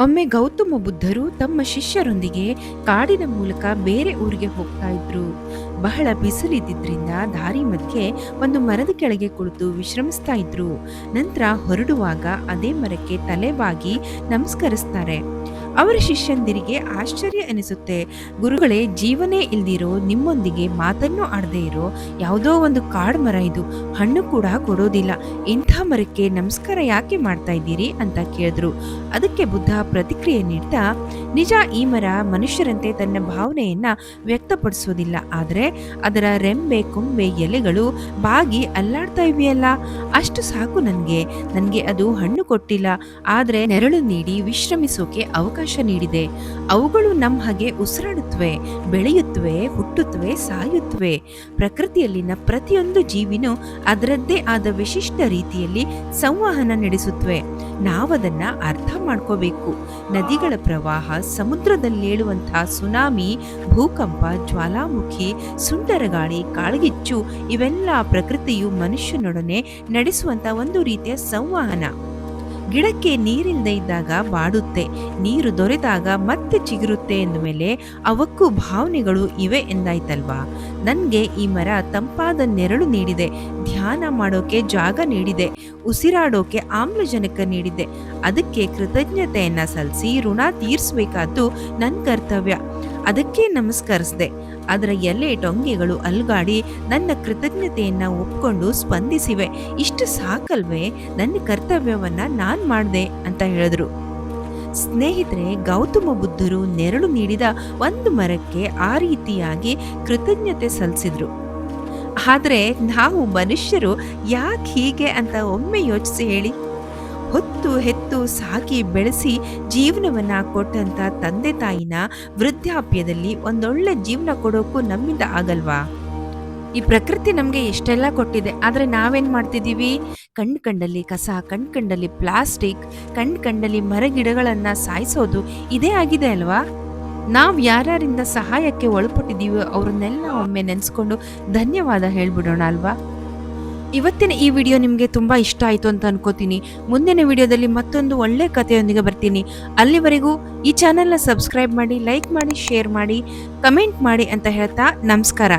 ಒಮ್ಮೆ ಗೌತಮ ಬುದ್ಧರು ತಮ್ಮ ಶಿಷ್ಯರೊಂದಿಗೆ ಕಾಡಿನ ಮೂಲಕ ಬೇರೆ ಊರಿಗೆ ಹೋಗ್ತಾ ಇದ್ರು. ಬಹಳ ಬಿಸಿಲಿದ್ದಿದ್ರಿಂದ ದಾರಿ ಮಧ್ಯೆ ಒಂದು ಮರದ ಕೆಳಗೆ ಕುಳಿತು ವಿಶ್ರಮಿಸ್ತಾ ಇದ್ರು. ನಂತರ ಹೊರಡುವಾಗ ಅದೇ ಮರಕ್ಕೆ ತಲೆಬಾಗಿ ನಮಸ್ಕರಿಸ್ತಾರೆ. ಅವರ ಶಿಷ್ಯಂದಿರಿಗೆ ಆಶ್ಚರ್ಯ ಅನಿಸುತ್ತೆ ಗುರುಗಳೇ, ಜೀವನೇ ಇಲ್ದಿರೋ ನಿಮ್ಮೊಂದಿಗೆ ಮಾತನ್ನು ಆಡದೇ ಇರೋ ಯಾವುದೋ ಒಂದು ಕಾಡು ಮರ ಇದು. ಹಣ್ಣು ಕೂಡ ಕೊಡೋದಿಲ್ಲ. ಇಂಥ ಮರಕ್ಕೆ ನಮಸ್ಕಾರ ಯಾಕೆ ಮಾಡ್ತಾ ಇದ್ದೀರಿ ಅಂತ ಕೇಳಿದ್ರು. ಅದಕ್ಕೆ ಬುದ್ಧ ಪ್ರತಿಕ್ರಿಯೆ ನೀಡ್ತಾ ನಿಜ ಈ ಮರ ಮನುಷ್ಯರಂತೆ ತನ್ನ ಭಾವನೆಯನ್ನ ವ್ಯಕ್ತಪಡಿಸೋದಿಲ್ಲ. ಆದರೆ ಅದರ ರೆಂಬೆ, ಕೊಂಬೆ, ಎಲೆಗಳು ಬಾಗಿ ಅಲ್ಲಾಡ್ತಾ ಇವೆಯಲ್ಲ. ಅಷ್ಟು ಸಾಕು ನನಗೆ. ನನಗೆ ಅದು ಹಣ್ಣು ಕೊಟ್ಟಿಲ್ಲ. ಆದರೆ ನೆರಳು ನೀಡಿ ವಿಶ್ರಮಿಸೋಕೆ ಅವಕಾಶ ನೀಡಿದೆ. ಅವುಗಳು ನಮ್ಮ ಹಾಗೆ ಉಸಿರಾಡುತ್ತವೆ ಬೆಳೆಯುತ್ತವೆ ಹುಟ್ಟುತ್ತವೆ ಸಾಯುತ್ತವೆ ಪ್ರಕೃತಿಯಲ್ಲಿನ ಪ್ರತಿಯೊಂದು ಜೀವಿನೂ ಅದರದ್ದೇ ಆದ ವಿಶಿಷ್ಟ ರೀತಿಯಲ್ಲಿ ಸಂವಹನ ನಡೆಸುತ್ತವೆ ನಾವದನ್ನು ಅರ್ಥ ಮಾಡ್ಕೋಬೇಕು. ನದಿಗಳ ಪ್ರವಾಹ ಸಮುದ್ರದಲ್ಲೇಳುವಂತಹ ಸುನಾಮಿ ಭೂಕಂಪ ಜ್ವಾಲಾಮುಖಿ ಸುಂಟರಗಾಳಿ ಕಾಳ್ಗಿಚ್ಚು ಇವೆಲ್ಲ ಪ್ರಕೃತಿಯು ಮನುಷ್ಯನೊಡನೆ ನಡೆಸುವಂಥ ಒಂದು ರೀತಿಯ ಸಂವಹನ. ಗಿಡಕ್ಕೆ ನೀರಿಲ್ಲದೆ ಇದ್ದಾಗ ಬಾಡುತ್ತೆ ನೀರು ದೊರೆತಾಗ ಮತ್ತೆ ಚಿಗುರುತ್ತೆ ಎಂದಮೇಲೆ ಅವಕ್ಕೂ ಭಾವನೆಗಳು ಇವೆ ಎಂದಾಯ್ತಲ್ವಾ? ನನಗೆ ಈ ಮರ ತಂಪಾದ ನೆರಳು ನೀಡಿದೆ. ಧ್ಯಾನ ಮಾಡೋಕೆ ಜಾಗ ನೀಡಿದೆ. ಉಸಿರಾಡೋಕೆ ಆಮ್ಲಜನಕ ನೀಡಿದೆ. ಅದಕ್ಕೆ ಕೃತಜ್ಞತೆಯನ್ನು ಸಲ್ಲಿಸಿ ಋಣ ತೀರಿಸಬೇಕಾದ್ದು ನನ್ನ ಕರ್ತವ್ಯ. ಅದಕ್ಕೆ ನಮಸ್ಕರಿಸಿದೆ. ಅದರ ಎಲೆ ಟೊಂಗೆಗಳು ಅಲ್ಗಾಡಿ ನನ್ನ ಕೃತಜ್ಞತೆಯನ್ನ ಒಪ್ಕೊಂಡು ಸ್ಪಂದಿಸಿವೆ. ಇಷ್ಟು ಸಾಕಲ್ವೇ? ನನ್ನ ಕರ್ತವ್ಯವನ್ನ ನಾನು ಮಾಡಿದೆ ಅಂತ ಹೇಳಿದ್ರು. ಸ್ನೇಹಿತರೆ, ಗೌತಮ ಬುದ್ಧರು ನೆರಳು ನೀಡಿದ ಒಂದು ಮರಕ್ಕೆ ಆ ರೀತಿಯಾಗಿ ಕೃತಜ್ಞತೆ ಸಲ್ಲಿಸಿದ್ರು. ಆದರೆ ನಾವು ಮನುಷ್ಯರು ಯಾಕೆ ಹೀಗೆ ಅಂತ ಒಮ್ಮೆ ಯೋಚಿಸಿ ಹೇಳಿ. ಹೊತ್ತು ಹೆತ್ತು ಸಾಕಿ ಬೆಳೆಸಿ ಜೀವನವನ್ನ ಕೊಟ್ಟಂತ ತಂದೆ ತಾಯಿನ ವೃದ್ಧಾಪ್ಯದಲ್ಲಿ ಒಂದೊಳ್ಳೆ ಜೀವನ ಕೊಡೋಕು ನಮ್ಮಿಂದ ಆಗಲ್ವಾ? ಈ ಪ್ರಕೃತಿ ನಮಗೆ ಎಷ್ಟೆಲ್ಲ ಕೊಟ್ಟಿದೆ, ಆದರೆ ನಾವೇನ್ ಮಾಡ್ತಿದ್ದೀವಿ ಕಣ್ ಕಂಡಲ್ಲಿ ಕಸ, ಕಣ್ ಕಂಡಲ್ಲಿ ಪ್ಲಾಸ್ಟಿಕ್, ಕಣ್ ಕಂಡಲ್ಲಿ ಮರಗಿಡಗಳನ್ನು ಸಾಯಿಸೋದು ಇದೇ ಆಗಿದೆ ಅಲ್ವಾ? ನಾವು ಯಾರ್ಯಾರಿಂದ ಸಹಾಯಕ್ಕೆ ಒಳಪಟ್ಟಿದ್ದೀವೋ ಅವ್ರನ್ನೆಲ್ಲ ಒಮ್ಮೆ ನೆನೆಸ್ಕೊಂಡು ಧನ್ಯವಾದ ಹೇಳ್ಬಿಡೋಣ ಅಲ್ವಾ? ಇವತ್ತಿನ ಈ ವಿಡಿಯೋ ನಿಮಗೆ ತುಂಬ ಇಷ್ಟ ಆಯಿತು ಅಂತ ಅನ್ಕೋತೀನಿ. ಮುಂದಿನ ವಿಡಿಯೋದಲ್ಲಿ ಮತ್ತೊಂದು ಒಳ್ಳೆ ಕಥೆಯೊಂದಿಗೆ ಬರ್ತೀನಿ. ಅಲ್ಲಿವರೆಗೂ ಈ ಚಾನಲ್ನ ಸಬ್ಸ್ಕ್ರೈಬ್ ಮಾಡಿ ಲೈಕ್ ಮಾಡಿ ಶೇರ್ ಮಾಡಿ ಕಮೆಂಟ್ ಮಾಡಿ ಅಂತ ಹೇಳ್ತಾ ನಮಸ್ಕಾರ.